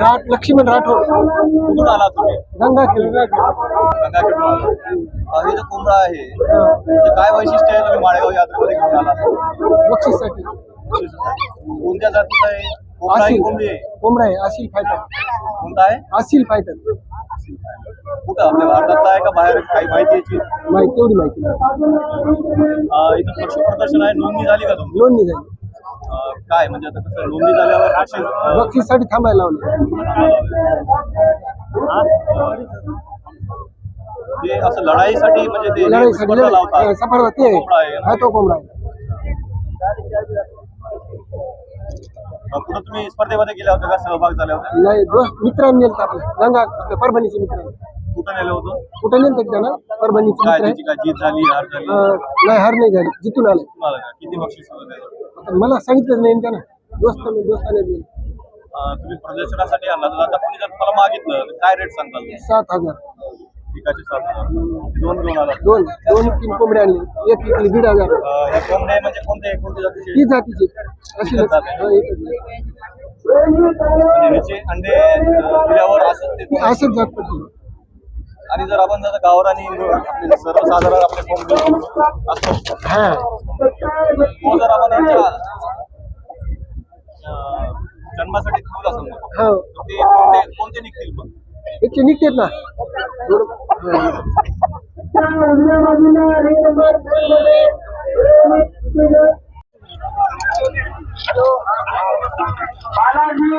राठ लक्ष्मण राठोड. कुठून आला तुम्ही? गंगाखेड. गंगाखेडून आला हे जो कोंबडा आहे. काय वैशिष्ट्य आहे? तुम्ही माळेगाव यात्रेमध्ये घेऊन आला. बक्षीससाठी. कोणत्या जातीचा आहे? कोंबडा आहे कोंबडी आहे? कोंबडा आहे फायटर कोणता आहे? आसिल फायटर कुठं? आपल्या भारतातला आहे का? बाहेर काही माहिती याची? माहिती तेवढी माहिती नाही. अं, इथं पशु प्रदर्शन आहे. नोंदणी झाली का तुमची? अं, काय? म्हणजे आता कसं नोंदणी झाल्यावर अं, बक्षीससाठी थांबायला लावलं. ते असं लढाईसाठी म्हणजे ते लढाईसाठी स्पर्धा लावतात. सफर ते. कोंबडा आहे. आहे. हा तो कोंबडा आहे. कुठं तुम्ही स्पर्धेमध्ये गेल्या होत्या का? सहभाग झाल्या होत्या? नाही दोस्त मित्रांनी नेलं आपलं. गंगा आपल्या परभणीचे मित्र कुठं नेलं होतं? कुठं नेलं त्यांना? परभणीचे काय मित्र आहे काय जीत झाली हार झाली? अं, नाही हार नाही झाली. जिथून आले. तुम्हाला काय? किती बक्षीस वगैरे आता मला सांगितलं नाही त्यांना. दोस्त दोस्ताने दिले. अं, तुम्ही प्रदर्शनासाठी आणला तर आता कोणी जर तुम्हाला मागितलं तर काय रेट सांगताल? सात हजार. हे दोन घेऊन आला. दोन दोन तीन कोंबडे आणले. एक विकली दीड हजार. अं, हे कोंबडे म्हणजे कोणते कोणते जातीचे? ती जातीची. अशी एकच जात. आहे. हा, एकच जात. ह्याचे अंडे अं, दिल्यावर असं ते. ती असंच जात पडते आणि जर आपण जर गावरानी आपले सर्वसाधारण आपले कोंबडे असतो. हा. तो जर आपण यांच्या अं, जन्मासाठी ठेवला समजा. हो. तर ते कोणते कोणते निघतील मग? याचे निघतेत ना. थोडं- बालाजी